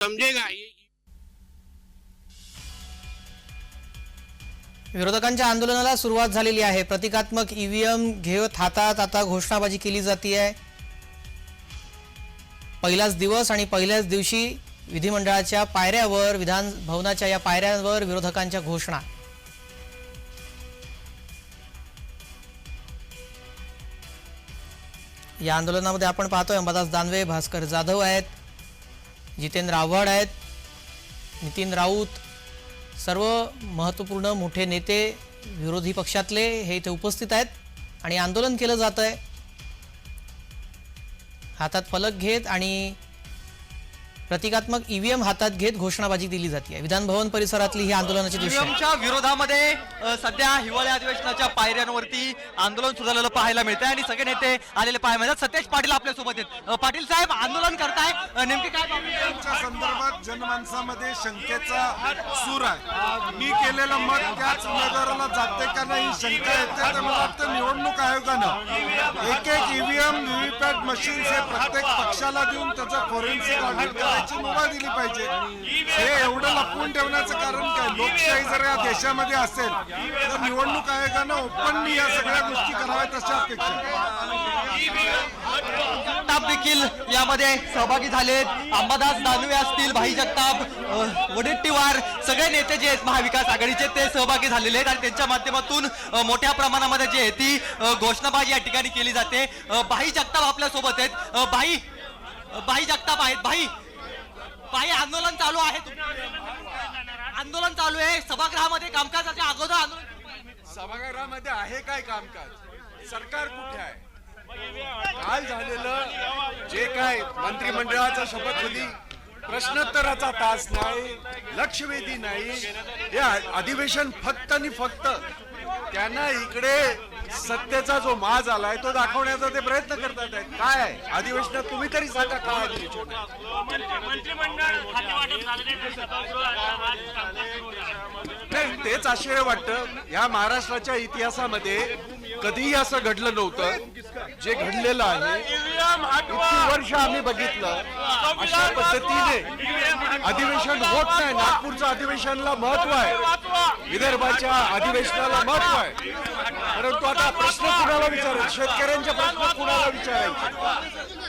समजेगा विरोधकांच्या आंदोलनाला सुरुवात झालेली आहे. प्रतिकात्मक ईव्हीएम घेत हातात आता घोषणाबाजी केली जाते आहे पहिलाच दिवस आणि पहिल्याच दिवशी विधिमंडळाच्या पायऱ्यावर विधान भवनाच्या या पायऱ्यांवर विरोधकांच्या घोषणा. या आंदोलनामध्ये आपण पाहतोय अंबादास दानवे भास्कर जाधव आहेत. जितेंद्र आव्हाड आहेत नितीन राऊत सर्व महत्त्वपूर्ण मोठे नेते विरोधी पक्षातले हे इथे उपस्थित आहेत आणि आंदोलन केलं जात आहे हातात फलक घेत आणि प्रतिकात्मक ईव्हीएम हातात घेत घोषणाबाजी दिली जाते विधान भवन परिसरातली ही आंदोलनाची. ईव्हीएमच्या विरोधामध्ये सध्या हिवाळी अधिवेशनाच्या पायऱ्यांवरती आंदोलन सुरू झालेलं पाहायला मिळतंय आणि सगळे नेते आलेले पाहायला मिळतात. सतेज पाटील आपल्यासोबत आहेत पाटील साहेब आंदोलन करताय. नेमके काय संदर्भात जनमानसामध्ये शंकेचा सूर आहे. मी केलेलं मत त्याच उमेदवाराला जाते का नाही शंका येते. तर मला वाटतं निवडणूक आयोगानं एक एक ईव्हीएम व्हीव्हीपॅट मशीन हे प्रत्येक पक्षाला देऊन त्याचं फॉरेन्सिक ऑडिट करायची मुभा दिली पाहिजे. हे एवढं लपवून ठेवण्याचं कारण काय? लोकशाही जर या देशामध्ये असेल तर निवडणूक आयोगानं ओपनली या सगळ्या गोष्टी कराव्यात अशा अपेक्षा जगताप देखील यामध्ये सहभागी झालेत. अंबादास दानवे असतील भाई जगताप वडेट्टीवार सगळे नेते जे आहेत महाविकास आघाडीचे ते सहभागी झालेले आहेत. आणि त्यांच्या माध्यमातून मोठ्या प्रमाणामध्ये जे आहे ती घोषणाबाजी या ठिकाणी केली जाते. भाई जगताप आपल्यासोबत आहेत भाई भाई जगताप आहेत. भाई भाई आंदोलन चालू आहे आंदोलन चालू आहे. सभागृहामध्ये कामकाजाच्या अगोदर आंदोलन सभागृहामध्ये आहे काय कामकाज? सरकार कुठे आहे? काल झालेलं जे काय मंत्रिमंडळाचा शपथविधी प्रश्नोत्तराचा तास नाही लक्षवेधी नाही हे अधिवेशन फक्त आणि फक्त त्यांना इकडे सत्तेचा जो माज आलाय तो दाखवण्याचा ते प्रयत्न करतात काय? अधिवेशनात तुम्ही तरी सांगा काय? नाही तेच आश्चर्य वाटतं या महाराष्ट्राच्या इतिहासामध्ये कधीही असं घडलं नव्हतं जे घडलेलं आहे इतकी वर्ष आम्ही बघितलं. अशा पद्धतीने अधिवेशन होत नाही. नागपूरच्या अधिवेशनाला महत्त्व आहे. विदर्भाच्या अधिवेशनाला महत्त्व आहे. परंतु आता प्रश्न कुणाला विचारायचे? शेतकऱ्यांचे प्रश्न कुणाला विचारायचे?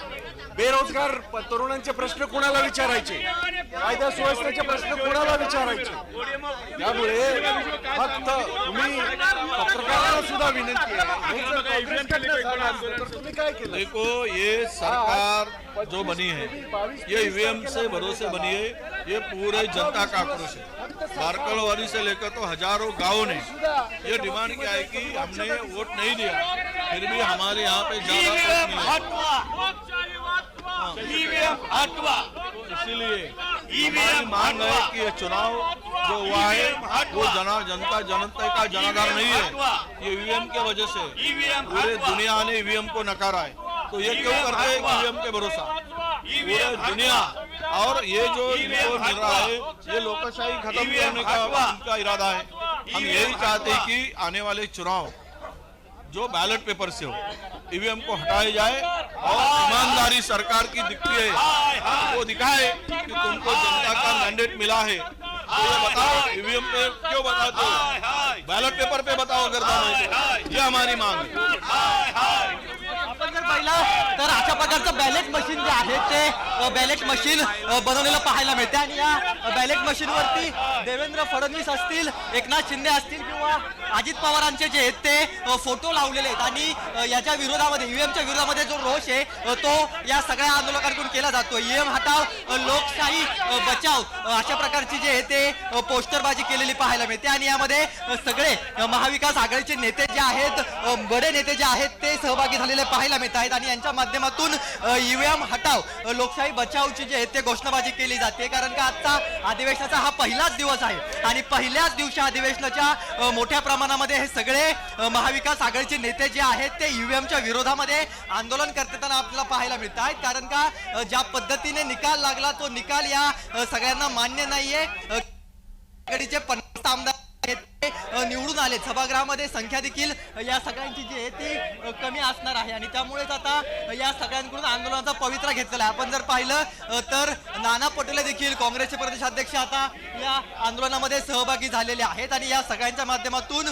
बेरोजगार तरुणांचे प्रश्न कोणाला विचारायचे? कायदा सुव्यवस्थेचे प्रश्न कोणाला विचारायचे? त्यामुळे फक्त तुम्ही सुद्धा विनंती आहे हे तुम्ही काय केलं देखो ये सरकार जो बनी है ये ईवीएम से भरोसे बनी है ये पूरे जनता का आक्रोश है बारकलवाड़ी से लेकर तो हज़ारों गाँवों ने ये डिमांड किया है कि हमने वोट नहीं दिया फिर भी हमारे यहाँ पे ज़्यादा है। इसीलिए हमारी मांग है कि ये चुनाव जो हुआ है वो जना जनता जनता का जनाधार नहीं है। ये ईवीएम के वजह से पूरे दुनिया ने ईवीएम को नकारा है तो ये क्यों करते हैं ईवीएम के भरोसा? पूरे दुनिया और ये जो इनको मिल रहा है ये लोकशाही खत्म करने का इनका इरादा है। हम यही चाहते हैं कि आने वाले चुनाव जो बैलेट पेपर से हो ईवीएम को हटाया जाए ईमानदारी सरकार की दिखती है। वो दिखाए कि तुमको जनता का मैंडेट मिला है। तो ये बताओ ईवीएम पे क्यों बताते हो बैलेट पेपर पे बताओ अगर ये हमारी मांग है। पाहिलं तर अशा प्रकारचं बॅलेट मशीन जे आहे ते बॅलेट मशीन बनवलेलं पाहायला मिळते. आणि या बॅलेट मशीनवरती देवेंद्र फडणवीस असतील एकनाथ शिंदे असतील किंवा अजित पवारांचे जे आहेत ते फोटो लावलेले आहेत. आणि याच्या विरोधामध्ये ईव्हीएमच्या विरोधामध्ये जो रोष आहे तो या सगळ्या आंदोलकांकडून केला जातो. ईव्हीएम हटाव लोकशाही बचाव अशा प्रकारची जे आहे ते पोस्टरबाजी केलेली पाहायला मिळते. आणि यामध्ये सगळे महाविकास आघाडीचे नेते जे आहेत बडे नेते जे आहेत ते सहभागी झालेले पाहायला मिळत आहेत. आणि यांच्या माध्यमातून ईव्हीएम हटाव लोकशाही बचावची जे आहे ते घोषणाबाजी केली जाते. कारण का आजचा अधिवेशनाचा हा पहिलाच दिवस आहे. आणि पहिल्याच दिवशी अधिवेशनाच्या मोठ्या प्रमाणामध्ये हे सगळे महाविकास आघाडीचे नेते जे आहेत ते ईव्हीएमच्या विरोधामध्ये आंदोलन करताना आपल्याला पाहायला मिळत आहेत. कारण का ज्या पद्धतीने निकाल लागला तो निकाल या सगळ्यांना मान्य नाहीये. आघाडीचे पन्नास आमदार आहेत. निवडून आले. सभागृहामध्ये संख्या देखील या सगळ्यांची जी आहे ती कमी असणार आहे. आणि त्यामुळेच आता या सगळ्यांकडून आंदोलनाचा पवित्रा घेतलेला आहे. आपण जर पाहिलं तर नाना पटोले देखील काँग्रेसचे प्रदेशाध्यक्ष आता या आंदोलनामध्ये सहभागी झालेले आहेत. आणि या सगळ्यांच्या माध्यमातून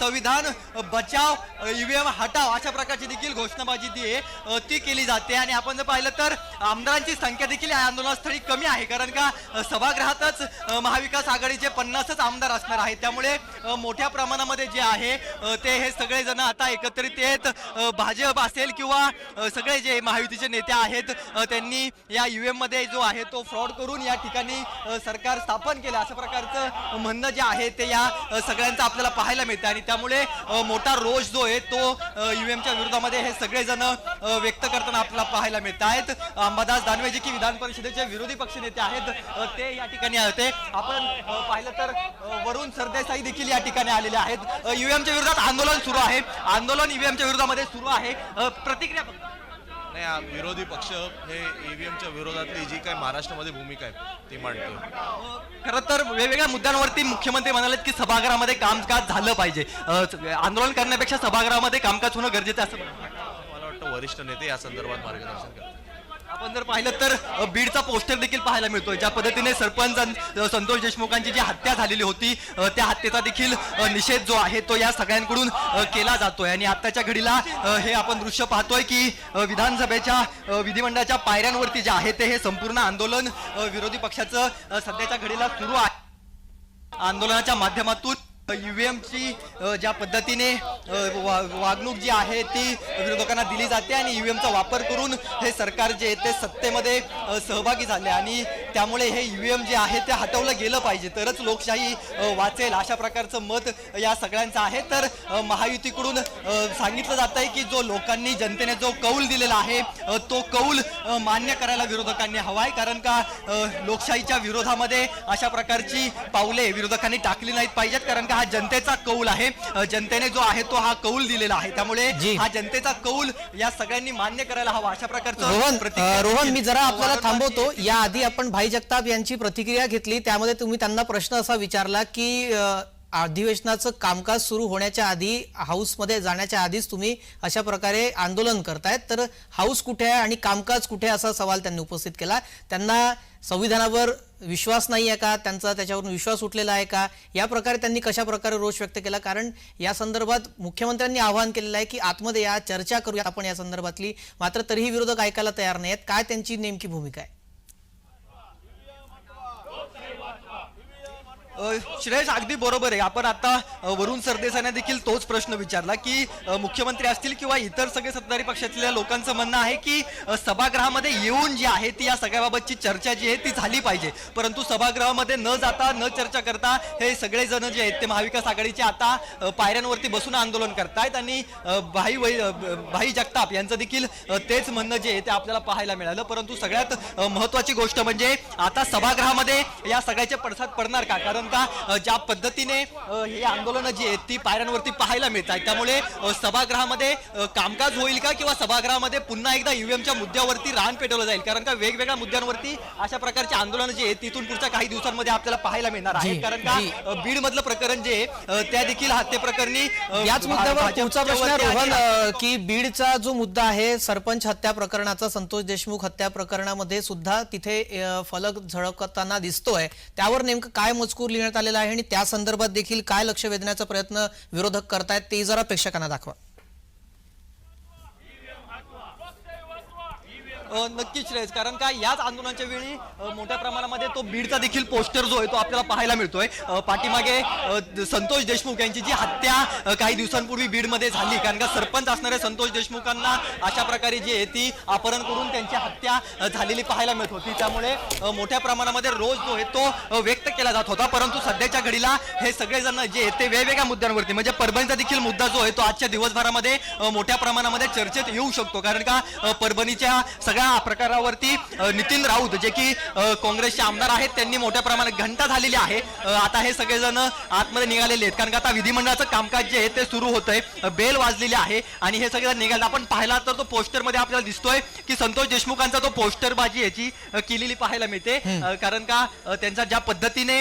संविधान बचाव ईव्हीएम हटाव अशा प्रकारची देखील घोषणाबाजी जी आहे ती केली जाते. आणि आपण जर पाहिलं तर आमदारांची संख्या देखील या आंदोलनस्थळी कमी आहे. कारण का सभागृहातच महाविकास आघाडीचे पन्नासच आमदार असणार आहेत. त्यामुळे मोठ्या प्रमाणामध्ये जे आहे ते हे सगळे जण आता एकत्रित येत भाजप असेल किंवा सगळे जे महायुतीचे नेते आहेत त्यांनी या यू मध्ये जो आहे तो फ्रॉड करून या ठिकाणी सरकार स्थापन केलं. अशा प्रकारचं म्हणणं जे आहे ते या सगळ्यांचं आपल्याला पाहायला मिळतं. आणि त्यामुळे मोठा रोष जो आहे तो युएमच्या विरोधामध्ये हे सगळेजण व्यक्त करताना आपल्याला पाहायला मिळत आहेत. अंबादास दानवे जे की विधान परिषदेचे विरोधी पक्षनेते आहेत ते या ठिकाणी होते. आपण पाहिलं तर वरुण सरदेसाई देखील या ठिकाणी आलेले आहेत. ईव्हीएमच्या विरोधात आंदोलन सुरू आहे. आंदोलन ईव्हीएमच्या विरोधामध्ये सुरू आहे. प्रतिक्रिया. नाही विरोधी पक्ष हे ईव्हीएमच्या विरोधातली जी काय महाराष्ट्रामध्ये भूमिका आहे ती मांडतो खरं तर वेगवेगळ्या मुद्द्यांवरती मुख्यमंत्री म्हणाले की सभागृहामध्ये कामकाज झालं पाहिजे. आंदोलन करण्यापेक्षा सभागृहामध्ये कामकाज होणं गरजेचं असं. मला वाटतं वरिष्ठ नेते या संदर्भात मार्गदर्शन करतात आपण जर पाहिलं तर बीडचा पोस्टर देखील पाहायला मिळतोय ज्या पद्धतीने सरपंच संतोष देशमुखांची जी हत्या झालेली होती त्या हत्येचा देखील निषेध जो आहे तो या सगळ्यांकडून केला जातोय. आणि आत्ताच्या घडीला हे आपण दृश्य पाहतोय की विधानसभेच्या विधिमंडळाच्या पायऱ्यांवरती जे आहे ते हे संपूर्ण आंदोलन विरोधी पक्षाचं सध्याच्या घडीला सुरू आहे. आंदोलनाच्या माध्यमातून ईव्हीएमची ज्या पद्धतीने वा- वागणूक जी आहे ती विरोधकांना दिली जाते आणि ईव्हीएमचा वापर करून हे सरकार जे आहे ते सत्तेमध्ये सहभागी झाले. आणि त्यामुळे हे ईव्हीएम जे आहे ते हटवलं गेलं पाहिजे. तरच लोकशाही वाचेल अशा प्रकारचं मत या सगळ्यांचं आहे. तर महायुतीकडून सांगितलं जात आहे की जो लोकांनी जनतेने जो कौल दिलेला आहे तो कौल मान्य करायला विरोधकांनी हवाय. कारण का लोकशाहीच्या विरोधामध्ये अशा प्रकारची पावले विरोधकांनी टाकली नाहीत पाहिजेत. कारण का हा जनतेचा कौल आहे. जनतेने जो आहे तो हा कौल दिलेला आहे. त्यामुळे. हा जनतेचा कौल या सगळ्यांनी मान्य करायला हवा अशा प्रकारचं रोहन रोहन मी जरा आपल्याला थांबवतो. जी- या आधी आपण भाई जगताप यांची प्रतिक्रिया घेतली. त्यामध्ये तुम्ही त्यांना प्रश्न असा विचारला की अधिवेशनाचं कामकाज सुरू होण्याच्या आधी हाऊसमध्ये जाण्याच्या आधीच तुम्ही अशा प्रकारे आंदोलन करतायत. तर हाऊस कुठे आहे आणि कामकाज कुठे आहे असा सवाल त्यांनी उपस्थित केला. त्यांना संविधानावर विश्वास नाही आहे का? त्यांचा त्याच्यावरून विश्वास उठलेला आहे का? या प्रकारे त्यांनी कशा प्रकारे रोष व्यक्त केला? कारण या संदर्भात मुख्यमंत्र्यांनी आवाहन केलेलं आहे की आतमध्ये या चर्चा करूया आपण या संदर्भातली. मात्र तरीही विरोधक ऐकायला तयार नाही आहेत काय त्यांची नेमकी भूमिका आहे? अ, श्रेयस अगदी बरोबर आहे. आपण आता वरुण सरदेसाने देखील तोच प्रश्न विचारला की मुख्यमंत्री असतील किंवा इतर सगळे सत्ताधारी पक्षातल्या लोकांचं म्हणणं आहे की सभागृहामध्ये येऊन जी आहे ती या सगळ्याबाबतची चर्चा जी आहे ती झाली पाहिजे. परंतु सभागृहामध्ये न जाता न चर्चा करता हे सगळे जण जे आहेत ते महाविकास आघाडीचे आता पायऱ्यांवरती बसून आंदोलन करतायत आणि भाई वै भाई जगताप यांचं देखील तेच म्हणणं जे आहे ते आपल्याला पाहायला मिळालं. परंतु सगळ्यात महत्वाची गोष्ट म्हणजे आता सभागृहामध्ये या सगळ्याचे पडसाद पडणार का? कारण का अ, ज्या पद्धतीने हे आंदोलनं जी आहेत ती पायऱ्यांवरती पाहायला मिळत आहेत. त्यामुळे सभागृहामध्ये कामकाज होईल का किंवा सभागृहामध्ये पुन्हा एकदा ईव्हीएमच्या मुद्द्यावरती रान पेटवलं जाईल? कारण का वेगवेगळ्या मुद्द्यांवरती अशा प्रकारची आंदोलनं जी आहेत तिथून पुढच्या काही दिवसांमध्ये आपल्याला पाहायला मिळणार जी, आहेत कारण का बीड मधलं प्रकरण जे आहे त्या देखील हत्येप्रकरणी अ, याच मुद्द्यावर प्रश्न रोहन की बीडचा जो मुद्दा आहे सरपंच हत्या प्रकरणाचा संतोष देशमुख हत्या प्रकरणामध्ये सुद्धा तिथे फलक झळकताना दिसतोय. त्यावर नेमकं काय मजकूर लिहिण्यात आलेला आहे आणि त्या संदर्भात देखील काय लक्ष वेधण्याचा प्रयत्न विरोधक करतायत ते जरा प्रेक्षकांना दाखवा. नक्कीच श्रेयस कारण का याच आंदोलनाच्या वेळी मोठ्या प्रमाणामध्ये तो बीडचा देखील पोस्टर जो आहे तो आपल्याला पाहायला मिळतोय. पाठीमागे संतोष देशमुख यांची जी हत्या काही दिवसांपूर्वी बीडमध्ये झाली. कारण का सरपंच असणाऱ्या संतोष देशमुखांना अशा प्रकारे जी आहे ती अपहरण करून त्यांची हत्या झालेली पाहायला मिळत होती. त्यामुळे मोठ्या प्रमाणामध्ये रोज जो आहे तो व्यक्त केला जात होता. परंतु सध्याच्या घडीला हे सगळेजण जे ते वेगवेगळ्या मुद्द्यांवरती म्हणजे परभणीचा देखील मुद्दा जो आहे तो आजच्या दिवसभरामध्ये मोठ्या प्रमाणामध्ये चर्चेत येऊ शकतो. कारण का परभणीच्या सगळ्या या प्रकारावरती नितीन राऊत जे की काँग्रेसचे आमदार आहेत त्यांनी मोठ्या प्रमाणात घंटा झालेली आहे. आता हे सगळेजण आतमध्ये निघालेले आहेत कारण का आता विधिमंडळाचं कामकाज जे आहे ते सुरू होतंय. अ, बेल वाजलेली आहे आणि हे सगळेजण निघाले आपण पाहिला तर तो पोस्टरमध्ये आपल्याला दिसतोय की संतोष देशमुखांचा तो पोस्टरबाजी याची केलेली पाहायला मिळते. कारण का त्यांचा ज्या पद्धतीने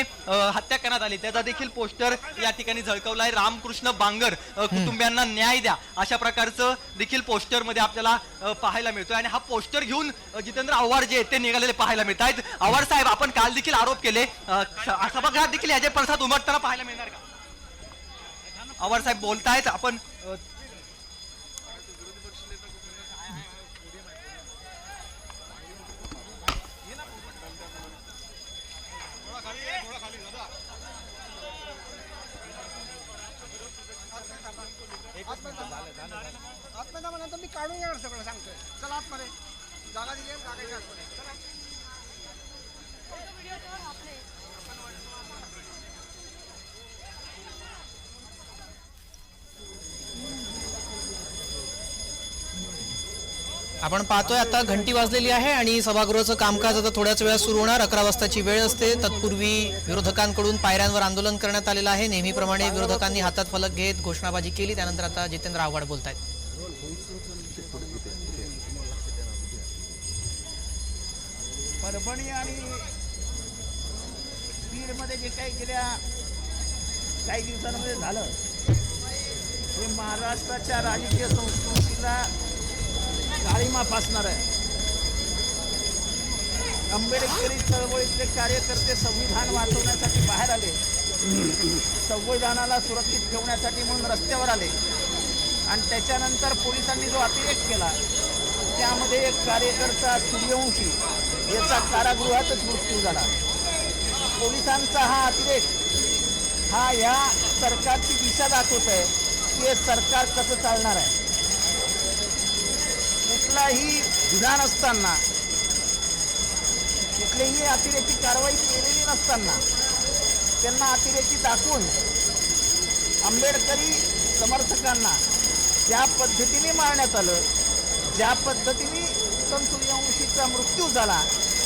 हत्या करण्यात आली त्याचा देखील पोस्टर या ठिकाणी झळकवलाय. रामकृष्ण बांगर कुटुंबियांना न्याय द्या अशा प्रकारचं देखील पोस्टरमध्ये आपल्याला पाहायला मिळतोय. आणि हा पोस्टर घेऊन जितेंद्र आव्हाड जे ते निघालेले पाहायला मिळत आहेत आव्हाड साहेब आपण काल देखील आरोप केले सभागृहात देखील अजय प्रसाद उमटताना पाहायला मिळणार का आव्हाड साहेब बोलतायत आपण अ, आतमध्ये म्हणा मी काढून येणार सगळं सांगतोय चला आतमध्ये जागा दिली आहे, जागेच्या आपण पाहतोय आता घंटी वाजलेली आहे आणि सभागृहाचं कामकाज आता थोड्याच वेळात सुरू होणार. अकरा वाजताची वेळ असते. तत्पूर्वी विरोधकांकडून पायऱ्यांवर आंदोलन करण्यात आलेलं आहे. नेहमीप्रमाणे विरोधकांनी हातात फलक घेत घोषणाबाजी केली. त्यानंतर आता जितेंद्र आव्हाड बोलत आहेत परभणी आणि बीडमध्ये जे काही गेल्या काही दिवसांमध्ये झालं हे महाराष्ट्राच्या राजकीय संस्कृतीला काळीमा फासणार आहे. आंबेडकरी चळवळीतले कार्यकर्ते संविधान वाचवण्यासाठी बाहेर आले. संविधानाला सुरक्षित ठेवण्यासाठी म्हणून रस्त्यावर आले. आणि त्याच्यानंतर पोलिसांनी जो अतिरेक केला त्यामध्ये एक कार्यकर्ता सूर्यवंशी. याचा कारागृहातच मृत्यू झाला. पोलिसांचा हा अतिरेक हा या सरकारची दिशा दाखवत आहे की हे सरकार कसं चालणार आहे? कुठलाही विधान असताना कुठलीही अतिरेकी कारवाई केलेली नसताना त्यांना अतिरेकी दाखवून आंबेडकरी समर्थकांना ज्या पद्धतीने मारण्यात आलं ज्या पद्धतीने संत सूर्यवंशीचा मृत्यू झाला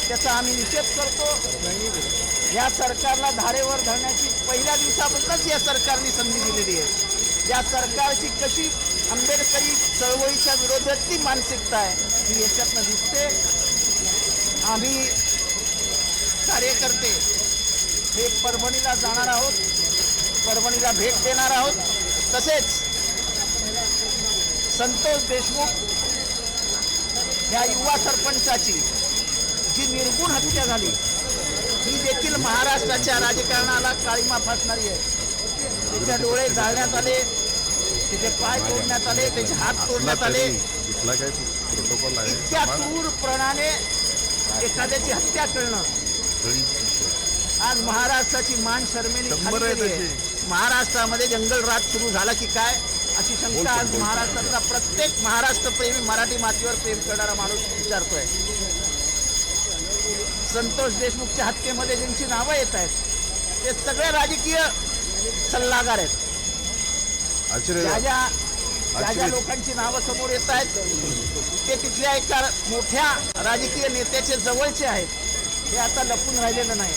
त्याचा आम्ही निषेध करतो. या सरकारला धारेवर धरण्याची पहिल्या दिवसापासूनच या सरकारने संधी दिलेली आहे. या सरकारची कशी आंबेडकरी चळवळीच्या विरोधातली मानसिकता आहे ही याच्यातनं दिसते. आम्ही कार्यकर्ते हे परभणीला जाणार आहोत परभणीला भेट देणार आहोत. तसेच संतोष देशमुख या युवा सरपंचाची जी निर्गुण हत्या झाली ही देखील महाराष्ट्राच्या राजकारणाला काळीमा फासणारी आहे. त्याचे डोळे जाळण्यात आले त्याचे पाय तोडण्यात आले त्याचे हात तोडण्यात आले. इतक्या क्रूरपणाने एखाद्याची हत्या करणं. आज महाराष्ट्राची मान शर्मेने. महाराष्ट्रामध्ये जंगलराज सुरू झाला की काय? अशी शंका आज महाराष्ट्रातला प्रत्येक महाराष्ट्र प्रेमी मराठी मातीवर प्रेम करणारा माणूस विचारतोय. संतोष देशमुखच्या हत्येमध्ये ज्यांची नावं येत आहेत ते सगळे राजकीय सल्लागार आहेत. आश्चर्य. ज्या. लोकांची नावं समोर येत आहेत ते तिथल्या एका मोठ्या राजकीय नेत्याचे जवळचे आहेत. हे आता लपून राहिलेलं नाही.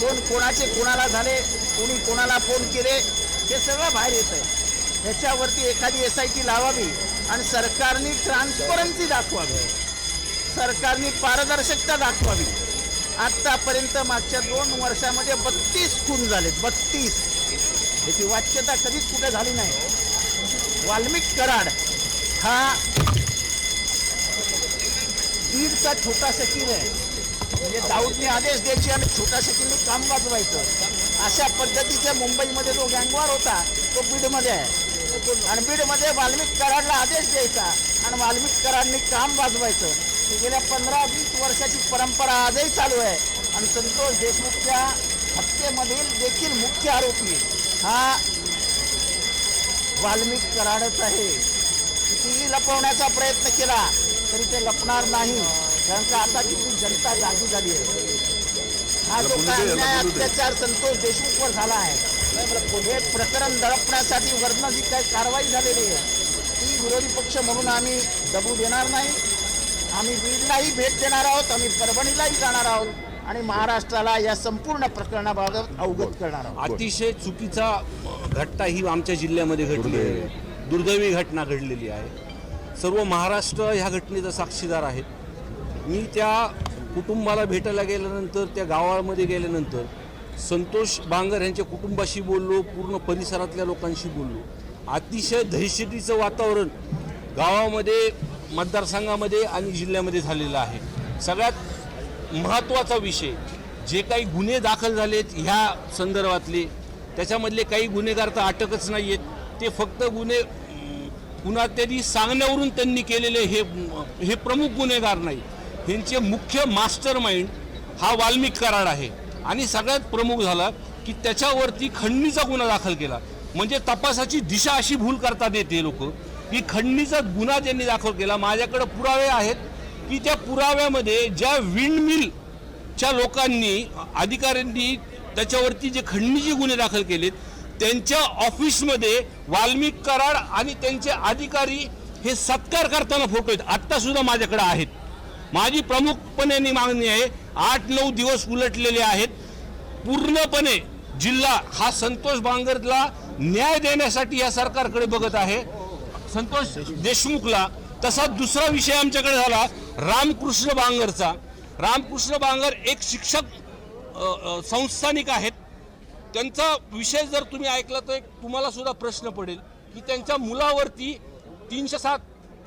कोण कोणाचे कोणाला झाले कोणी कोणाला फोन केले हे सगळं बाहेर येत आहे. ह्याच्यावरती एखादी एस आय टी लावावी आणि सरकारने ट्रान्सपरन्सी दाखवावी. सरकारने पारदर्शकता दाखवावी. आत्तापर्यंत मागच्या दोन वर्षामध्ये बत्तीस खून झालेत बत्तीस. याची वाच्यता कधीच कुठे झाली नाही. वाल्मिक कराड हा बीडचा छोटा शकील आहे. म्हणजे दाऊदने आदेश द्यायचे आणि छोटा शकीलने काम वाजवायचं अशा पद्धतीच्या मुंबईमध्ये जो गँगवार होता तो बीडमध्ये आहे. आणि बीडमध्ये वाल्मिक कराडला आदेश द्यायचा आणि वाल्मिक कराडनी काम वाजवायचं गेल्या पंधरा वीस वर्षाची परंपरा आजही चालू आहे. आणि संतोष देशमुखच्या हत्येमधील देखील मुख्य आरोपी हा वाल्मिक कराडच आहे. कितीही लपवण्याचा प्रयत्न केला तरी ते लपणार नाही. कारण का आता किती जनता जागी झाली आहे. हा जो अन्याय. अत्याचार संतोष देशमुखवर झाला आहे. हे प्रकरण दडपण्यासाठी वरनं जी काही कारवाई झालेली आहे? ती विरोधी पक्ष म्हणून आम्ही दबू देणार नाही. आम्ही बीडलाही भेट देणार आहोत आम्ही परभणीलाही जाणार आहोत आणि महाराष्ट्राला या संपूर्ण प्रकरणाबाबत अवगत करणार आहोत. अतिशय चुकीचा घटना ही आमच्या जिल्ह्यामध्ये घडली आहे. दुर्दैवी घटना घडलेली आहे. सर्व महाराष्ट्र ह्या घटनेचा साक्षीदार आहेत. मी त्या कुटुंबाला भेटायला गेल्यानंतर त्या गावामध्ये गेल्यानंतर संतोष बांगर यांच्या कुटुंबाशी बोललो पूर्ण परिसरातल्या लोकांशी बोललो. अतिशय दहशतीचं वातावरण गावामध्ये मतदारसंघामध्ये आणि जिल्ह्यामध्ये झालेलं आहे. सगळ्यात महत्त्वाचा विषय जे काही गुन्हे दाखल झालेत ह्या संदर्भातले त्याच्यामधले काही गुन्हेगार तर अटकच नाही आहेत ते फक्त गुन्हे अं, पुन्हा त्यांनी सांगण्यावरून त्यांनी केलेले हे हे प्रमुख गुन्हेगार नाही ह्यांचे मुख्य मास्टर माइंड हा वाल्मिक कराड आहे. आणि सगळ्यात प्रमुख झाला की त्याच्यावरती खंडणीचा गुन्हा दाखल केला. म्हणजे तपासाची दिशा अशी भूल करतात येते लोक. की खंडणीचा गुन्हा ज्यांनी दाखल केला माझ्याकडे पुरावे आहेत की त्या पुराव्यामध्ये ज्या विंडमिलच्या लोकांनी अधिकाऱ्यांनी त्याच्यावरती जे खंडणीचे गुन्हे दाखल केलेत त्यांच्या ऑफिसमध्ये वाल्मिक कराड आणि त्यांचे अधिकारी हे सत्कार करताना फोटो आहेत. आत्तासुद्धा माझ्याकडं माझ्याकडे आहेत. माझी प्रमुखपणे मागणी आहे आठ नऊ दिवस उलटलेले आहेत. पूर्णपणे जिल्हा हा संतोष बांगरला न्याय देण्यासाठी या सरकारकडे बघत आहे. संतोष देशमुखला तसा दुसरा विषय आमच्याकडे झाला रामकृष्ण बांगरचा. रामकृष्ण बांगर एक शिक्षक संस्थानिक आहेत. त्यांचा विषय जर तुम्ही ऐकला तर एक तुम्हाला सुद्धा प्रश्न पडेल की त्यांच्या मुलावरती तीनशे सात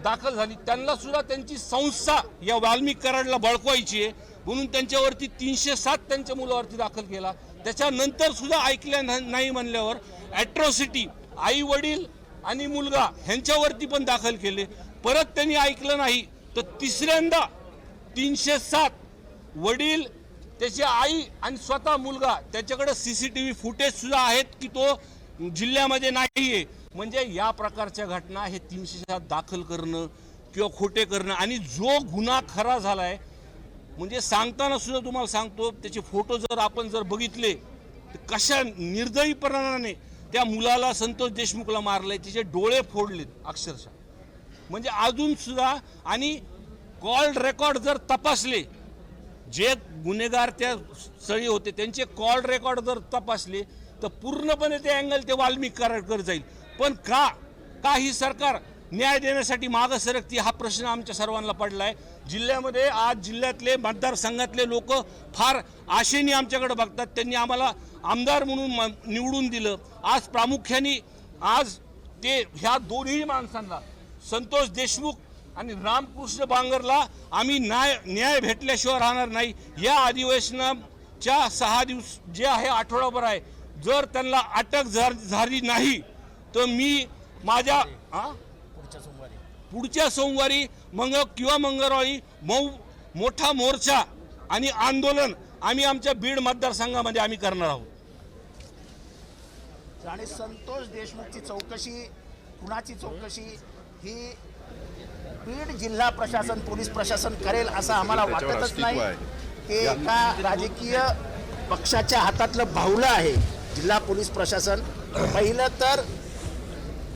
दाखल झाली. त्यांना सुद्धा त्यांची संस्था या वाल्मिक कराडला बळकवायची आहे. म्हणून त्यांच्यावरती तीनशे सात त्यांच्या मुलावरती दाखल केला. त्याच्यानंतर सुद्धा ऐकल्या नाही म्हणल्यावर ॲट्रॉसिटी आई वडील आणि मुलगा ह्यांच्यावरती पण दाखल केले. परत त्यांनी ऐकलं नाही तर तिसऱ्यांदा तीनशे सात वडील त्याची आई आणि स्वतः मुलगा त्याच्याकडे सी सी टी व्ही फुटेजसुद्धा आहेत की तो जिल्ह्यामध्ये नाही आहे म्हणजे या प्रकारच्या घटना हे तीनशे सात दाखल करणं किंवा खोटे करणं आणि जो गुन्हा खरा झालाय म्हणजे सांगताना सुद्धा तुम्हाला सांगतो त्याचे फोटो जर आपण जर बघितले तर कशा निर्दयीपणाने त्या मुलाला संतोष देशमुखला मारलंय तिचे डोळे फोडलेत अक्षरशः. म्हणजे अजून सुद्धा आणि कॉल रेकॉर्ड जर तपासले जे गुन्हेगार त्या स्थळी होते त्यांचे कॉल रेकॉर्ड जर तपासले तर पूर्णपणे ते अँगल ते वाल्मिक कराडकर जाईल. पण का का ही सरकार न्याय देण्यासाठी मागं सरकती हा प्रश्न आमच्या सर्वांना पडला आहे जिल्ह्यामध्ये आज जिल्ह्यातले मतदारसंघातले लोक फार आशेने आमच्याकडे बघतात. त्यांनी आम्हाला आमदार म्हणून म- निवडून दिलं. आज प्रामुख्याने आज ते ह्या दोन्ही माणसांना संतोष देशमुख आणि रामकृष्ण बांगरला आम्ही न्याय न्याय भेटल्याशिवाय राहणार नाही. या अधिवेशनाच्या सहा दिवस जे आहे आठवडाभर आहे. जर त्यांना अटक झा- झाली नाही तर मी माझ्या हा? पुढच्या सोमवारी मंग किंवा मंगळवारी मऊ मोठा मोर्चा आणि आंदोलन आम्ही आमच्या बीड मतदारसंघामध्ये आम्ही करणार आहोत आणि संतोष देशमुखची चौकशी कुणाची चौकशी ही बीड जिल्हा प्रशासन पोलीस प्रशासन करेल असं आम्हाला वाटतच नाही. ते एका राजकीय पक्षाच्या हातातलं भावलं आहे जिल्हा पोलीस प्रशासन पहिलं तर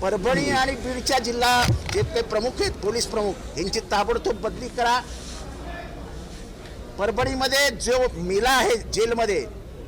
परभणी आणि बीडच्या जिल्हा जे ते प्रमुख आहेत पोलीस प्रमुख यांची ताबडतोब बदली करा. परभणीमध्ये जो मिला आहे जेलमध्ये